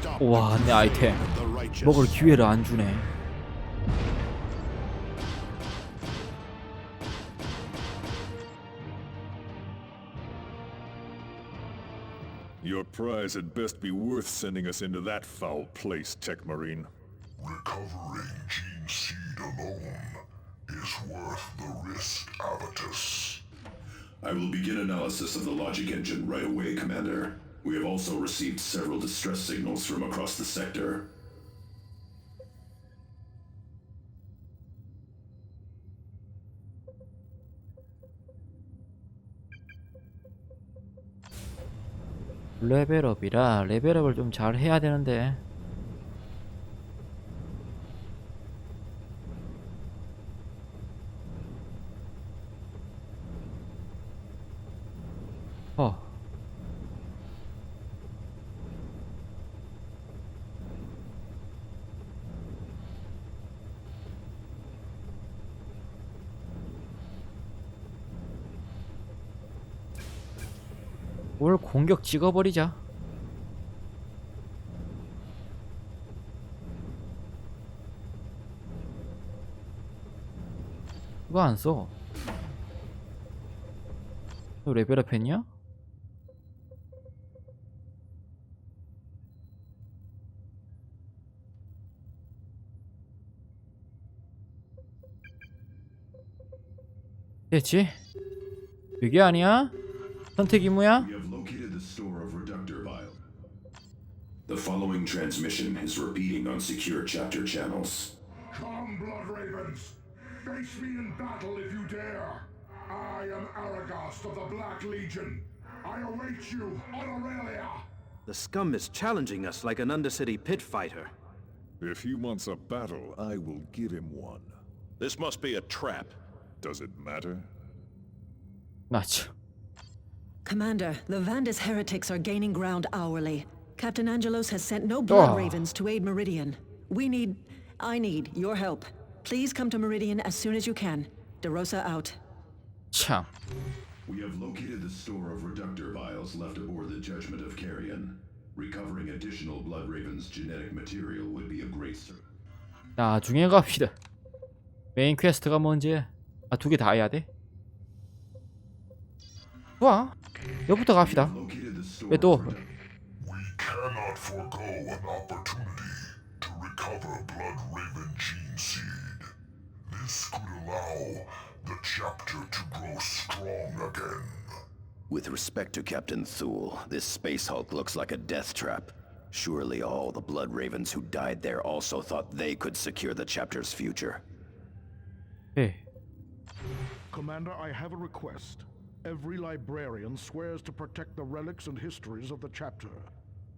stop 와, the 내 아이템. crusade of the righteous. 먹을 기회를 안 주네. Your prize had best be worth sending us into that foul place, Tech Marine. Recovering gene seed alone is worth the risk, Abatus. I will begin analysis of the logic engine right away, Commander. We have also received several distress signals from across the sector. 레벨업이라 레벨업을 좀 잘 해야 되는데. 어. 뭘 공격 찍어버리자. 그거 안 써. 너 레벨업 했냐? 됐지? 그게 아니야? 선택 임무야? Transmission is repeating on secure chapter channels. Come, Blood Ravens! Face me in battle if you dare! I am Aragast of the Black Legion. I await you on Aurelia! The scum is challenging us like an Undercity pit fighter. If he wants a battle, I will give him one. This must be a trap. Does it matter? 맞죠. Commander, the Vandus heretics are gaining ground hourly. Captain Angelos has sent no blood Oh. ravens to aid Meridian. We need, I need your help. Please come to Meridian as soon as you can. DeRosa out. 참. We have located the store of reductor vials left aboard the Judgment of Carrion. Recovering additional Blood Raven's genetic material would be a great service. 나중에 갑시다. 메인 퀘스트가 뭔지 아 두 개 다 해야 돼? 좋아. 여기부터 갑시다. Located the store 왜 또? of reductor- We cannot forego an opportunity to recover Blood Raven gene seed. This could allow the chapter to grow strong again. With respect to Captain Thule, this space hulk looks like a death trap. Surely all the Blood Ravens who died there also thought they could secure the chapter's future. 예. Commander, I have a request. Every librarian swears to protect the relics and histories of the chapter.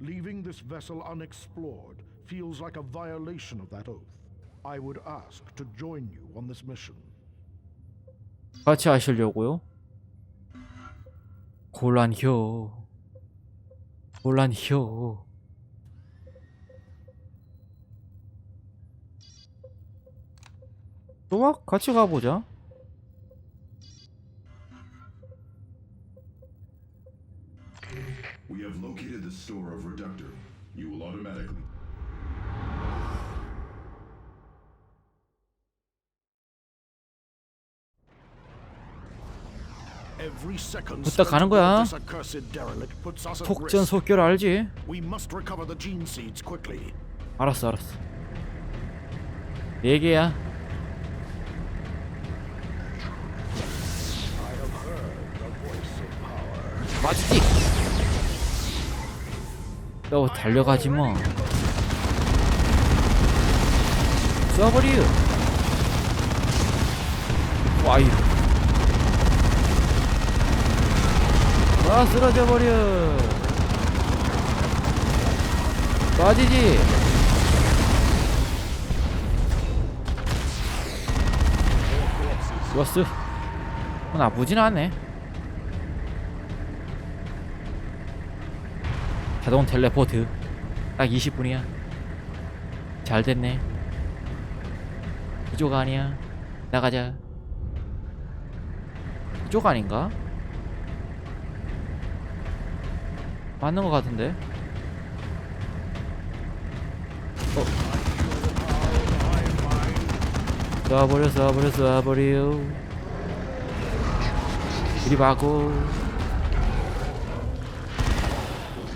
Leaving this vessel unexplored feels like a violation of that oath. I would ask to join you on this mission. 같이 하시려고요? 곤란혀. 곤란혀. 좋아, 같이 가보자. We have located the store of Reductor. You will automatically. Every second 부탁 가는 거야. aboard this accursed derelict puts us at 속전 risk. 속결 알지? We must recover the gene seeds quickly. 알았어, 알았어. 네 개야. 맞지? 너 달려가지 뭐. 쏴버려. 와이. 와 쓰러져 버려. 빠지지. 죽었어. 어, 나쁘진 않네. 자동 텔레포트. 딱 20분이야. 잘 됐네. 이쪽 아니야. 나가자. 이쪽 아닌가? 맞는 것 같은데. 쏴버려 쏴버려 쏴버려 이리 봐고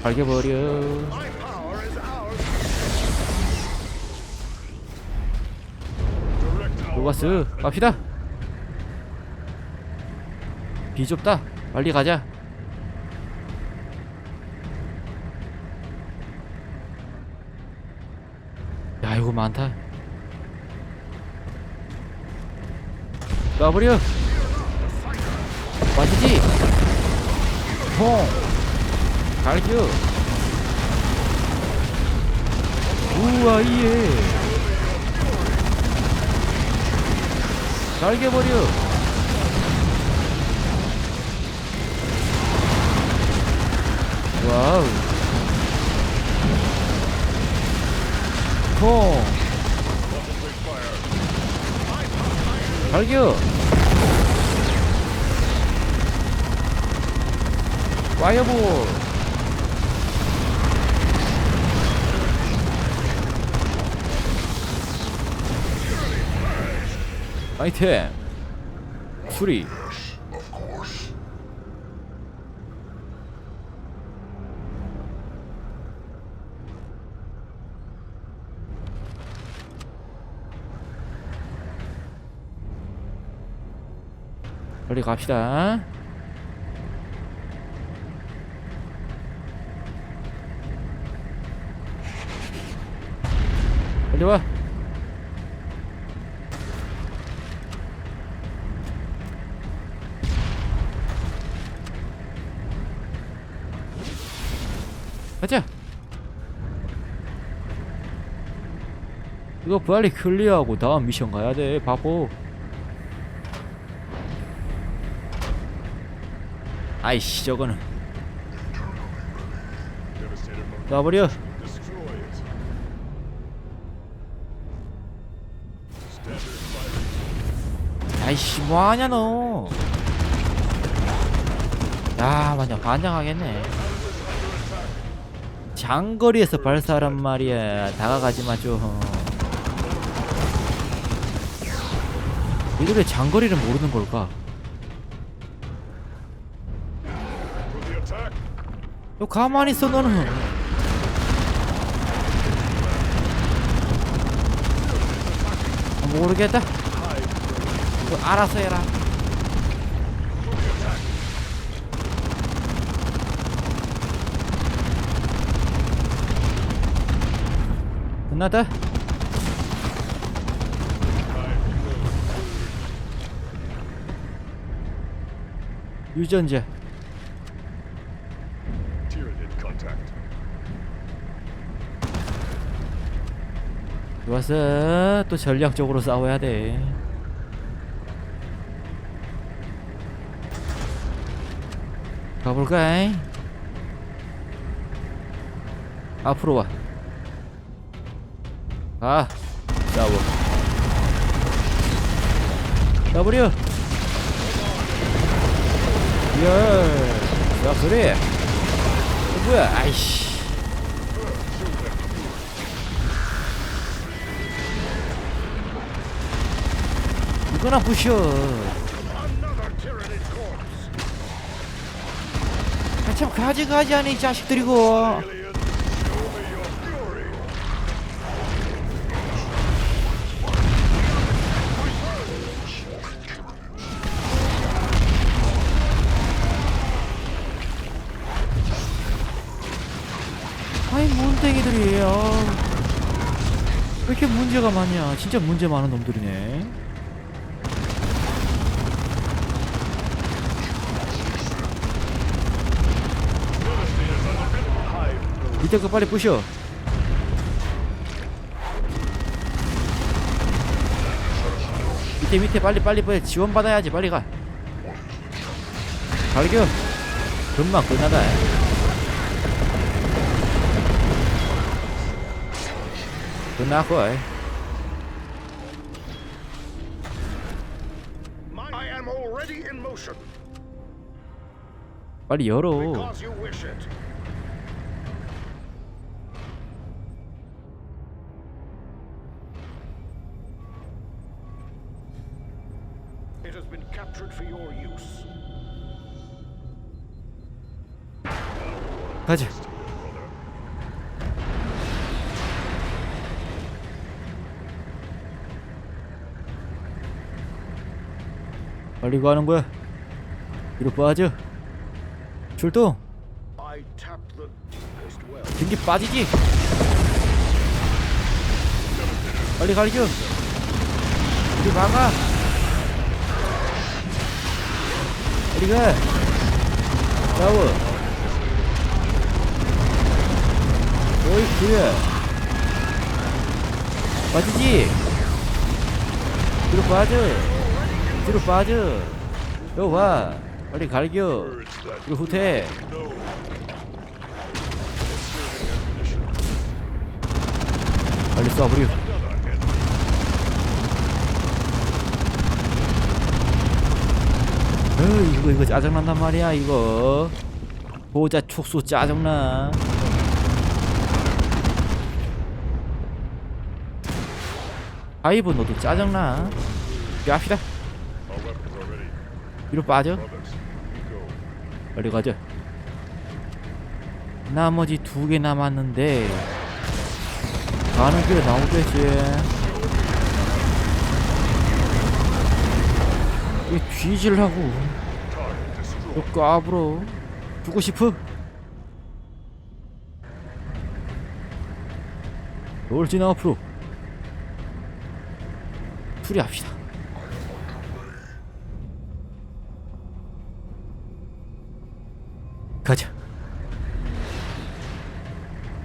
발겨버려. 로가스 갑시다. 비좁다. 빨리 가자. 야 이거 많다. 쏴버려. 맞지? 퐁 갈겨 우와 이에 갈겨버려. 와우. 퐁 갈겨 와이어볼 아이템. 수리. 빨리 갑시다. 빨리 와 가자 이거 빨리 클리어하고 다음 미션 가야 돼 바보 아이씨 저거는 놔버려. 아이씨 뭐하냐 너 야, 완전 반장하겠네. 장거리에서 발사란 말이야. 다가가지 마 좀. 이들 왜 장거리를 모르는 걸까? 너 가만히 있어 너는. 아, 모르겠다. 너 알아서 해라. 끝났다. 유전자. 좋았어. 또 전략적으로 싸워야 돼. 가볼까? 앞으로 와. 가. 싸워. 싸버려. 열. 자, 그래. 어, 뭐야? 아이씨. 이거나 부셔. 아, 참 가지가지 하네 이 자식들이고. 왜 이렇게 문제가 많냐? 진짜 문제 많은 놈들이네. 밑에 거 빨리 부셔. 밑에 밑에 빨리 빨리 빨리 지원 받아야지 빨리 가. 갈겨. 금방 끝나다. Doon na ako eh. I am already in motion. Because you wish it. It has been captured for your use. 가자. 빨리 가는 거야. 뒤로 빠져. 출동. 등기 빠지지. 빨리 갈겨. 우리 막아. 빨리 가. 싸워. 어이 그래. 빠지지. 뒤로 빠져. 뒤로 빠져. 여기 와. 빨리 갈겨. 뒤로 후퇴. 빨리 쏴버려. 어, 이거 이거 짜증난단 말이야 이거. 보자 촉수 짜증나. 아이브 너도 짜증나. 갑시다. 뒤로 빠져. 빨리 가자. 나머지 두 개 남았는데 가는 길에 나오겠지. 왜 뒤질라고? 너 까불어. 죽고 싶어? 돌진 앞으로. 수리합시다.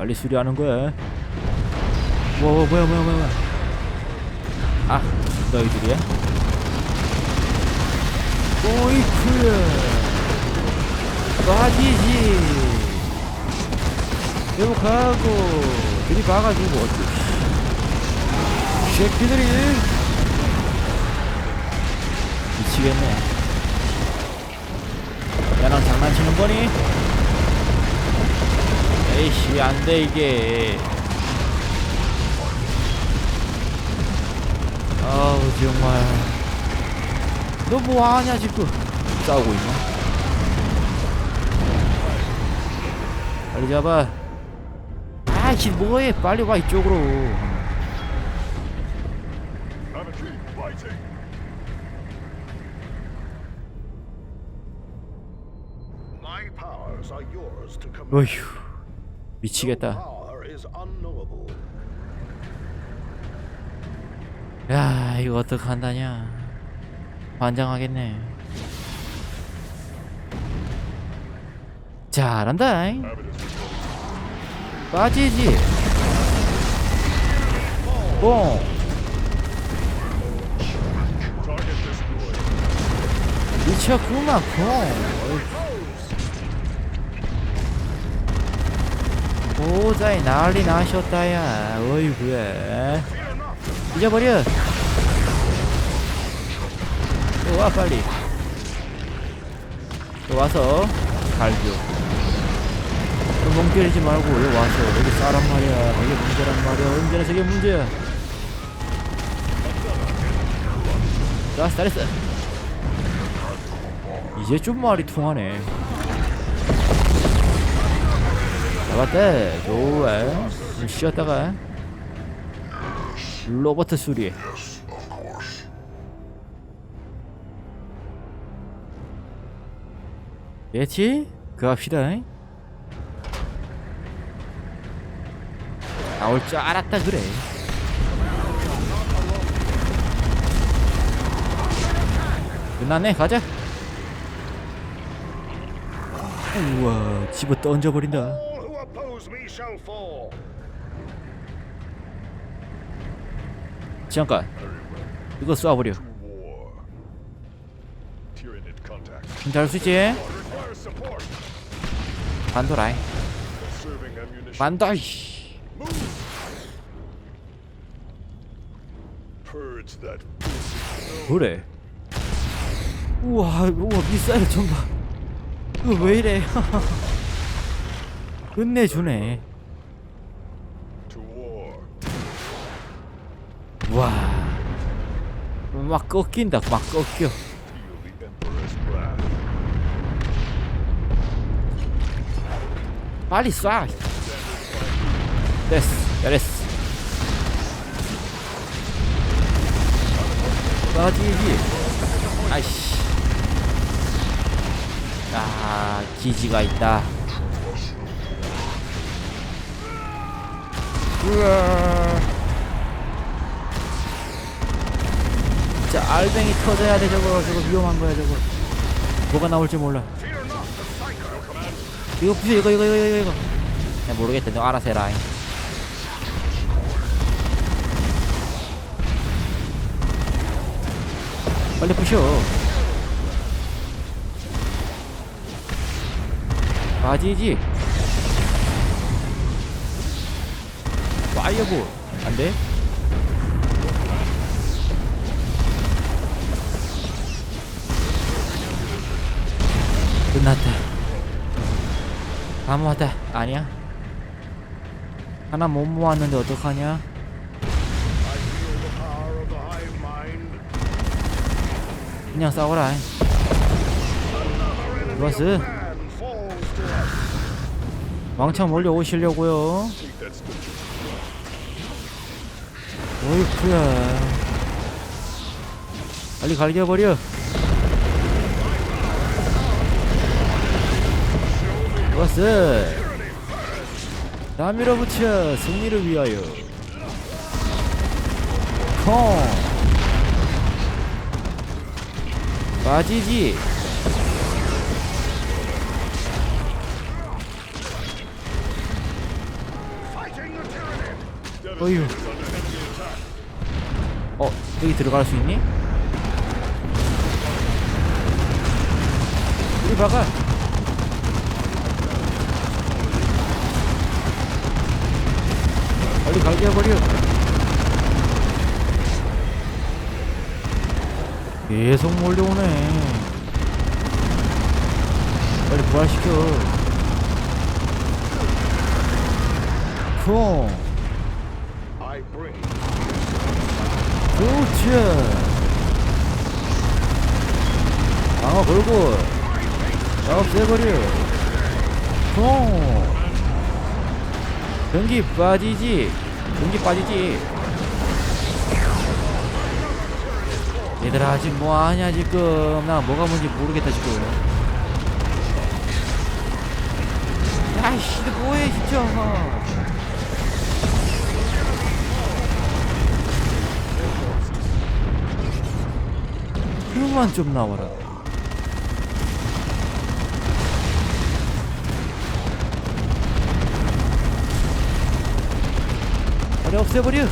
빨리 수리하는 거야. 와, 와 뭐야 뭐야 뭐야. 아, 너희들이야? 오이쿠야. 빠지지. 회복하고 들이 박아주고 어쩌. 이 새끼들이 미치겠네. 야랑 장난치는 거니? 에이씨 안돼 이게 아우 정말 너 뭐하냐 지금 싸우고 있나? 빨리 잡아 아이씨 뭐해 빨리 와 이쪽으로. 어휴 미치겠다. 야 이거 어떡한다냐 환장하겠네 잘한다 잉. 빠지지 뽕. 미쳤구만 뽕 보자에 난리 나셨다야. 어이구야 잊어버려. 또 와 빨리. 또 와서. 갈겨 멍 때리지 말고 여기 와서. 여기 싸란 말이야. 이게 문제란 말이야. 언제나 저게 문제야. 좋았어 잘했어. 이제 좀 말이 통하네 잡았다 좋아 좀 쉬었다가 로버트 수리. 됐지? 그 합시다 나올 줄 알았다 그래. 끝났네 가자. 우와 집어 던져버린다 잠깐 이거 쏴버려 contact. 잘수 있지? 반도라이 pussy. 그래 우와 우와 미사일 좀봐 이거 왜 이래 끝내주네. 와막 꺾인다 막 꺾여. 빨리 쏴. 됐어 잘했어. 빠지기 아이씨. 아 기지가 있다. 우와 진짜 알뱅이 터져야 돼 저거. 저거 위험한 거야 저거. 뭐가 나올지 몰라. 이거 부셔 이거 이거 이거 이거 이거. 그냥 모르겠다. 너 알아서 해라. 빨리 부셔. 바지지 파이어볼 안돼? 끝났다 다 모았다 아니야 하나 못 모았는데 어떡하냐. 그냥 싸워라 좋았어. 왕창 몰려오시려고요 어이쿠야. 빨리 갈겨버려. 좋았어. 다 밀어붙여 승리를 위하여. 콩 빠지지. 어휴. 어 여기 들어갈 수 있니? 우리 박아. 빨리 갈겨버려. 계속 몰려오네. 빨리 부활시켜. 콩 I bring 그렇지. 방어 걸고 자 없애버려 콩 전기 빠지지. 전기 빠지지. 얘들아 지금 뭐하냐 지금? 나 뭐가 뭔지 모르겠다 지금. 야이씨 너 뭐해 진짜 그만 좀 나와라. 빨리 없애버려.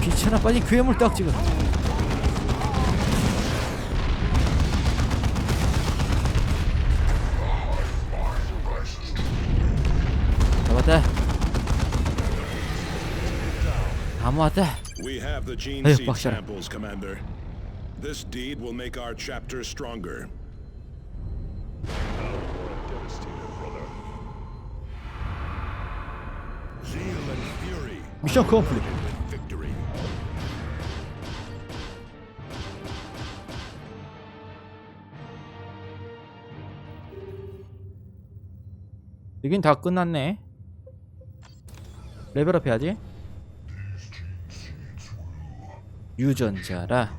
귀찮아 빨리 괴물 딱 찍어. 잡았다. 다 모았다. We have the gene Hey, seed bakşara. samples, Commander. This deed will make our chapter stronger. With victory. 여긴 다 끝났네. 레벨업 해야지. 유전자라.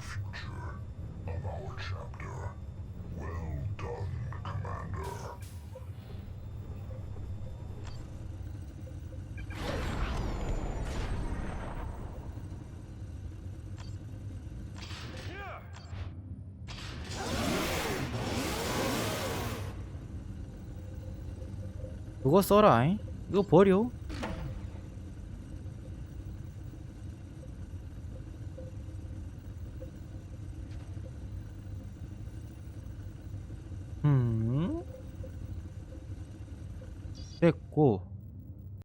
그거 써라. 잉? 이거 버려.